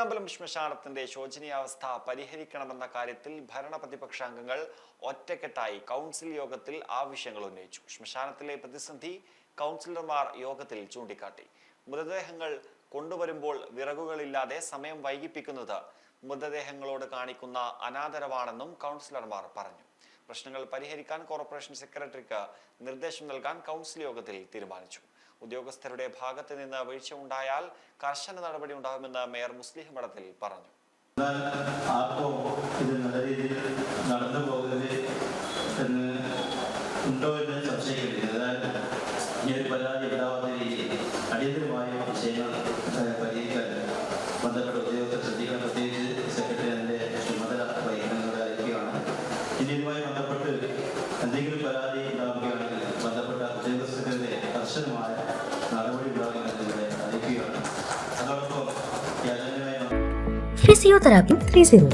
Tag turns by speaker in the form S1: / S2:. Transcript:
S1: നെല്ലിയാമ്പലം ശ്മശാനത്തിന്റെ ശോചനീയാവസ്ഥ പരിഹരിക്കണമെന്ന കാര്യത്തിൽ ഭരണ പ്രതിപക്ഷാംഗങ്ങൾ ഒറ്റക്കെട്ടായി കൗൺസിൽ യോഗത്തിൽ ആവശ്യങ്ങൾ ഉന്നയിച്ചു. ശ്മശാനത്തിലെ പ്രതിസന്ധി കൗൺസിലർമാർ യോഗത്തിൽ ചൂണ്ടിക്കാട്ടി. മൃതദേഹങ്ങൾ കൊണ്ടുവരുമ്പോൾ വിറകുകളില്ലാതെ സമയം വൈകിപ്പിക്കുന്നത് മൃതദേഹങ്ങളോട് കാണിക്കുന്ന അനാദരവാണെന്നും കൗൺസിലർമാർ പറഞ്ഞു. പ്രശ്നങ്ങൾ പരിഹരിക്കാൻ കോർപ്പറേഷൻ സെക്രട്ടറിക്ക് നിർദ്ദേശം നൽകാൻ കൗൺസിൽ യോഗത്തിൽ തീരുമാനിച്ചു. ഉദ്യോഗസ്ഥരുടെ ഭാഗത്ത് നിന്ന് വീഴ്ച ഉണ്ടായാൽ കർശന നടപടി ഉണ്ടാകുമെന്ന് മേയർ മുസ്ലിം മഠത്തിൽ പറഞ്ഞു.
S2: ആർക്കോ ഇത് നല്ല രീതിയിൽ നടന്നു പോകുന്നത് എന്ന് ഉണ്ടോ എന്ന് സംശയിക്കുന്നില്ല എന്നാൽ ഈ ഒരു പരാതി ഉണ്ടാവാത്ത രീതിയിൽ അടിയന്തരമായ വിഷയങ്ങൾ പരിഹരിക്കാൻ ബന്ധപ്പെട്ട ഉദ്യോഗസ്ഥർ ശ്രദ്ധിക്കണം പ്രത്യേകിച്ച് സെക്രട്ടറി അതിന്റെ ചുമതല വഹിക്കുന്നവരായിരിക്കുകയാണ്. ഇനി ഇതുമായി ബന്ധപ്പെട്ട് എന്തെങ്കിലും പരാതി കർശനമായ നടപടി ഉണ്ടാകുമെന്ന് ഇവിടെ അറിയിക്കുകയാണ് അതോടൊപ്പം ഈ അജണ്ടയുമായി
S3: ഫിസിയോതെറാപ്പി ത്രീ സീറോ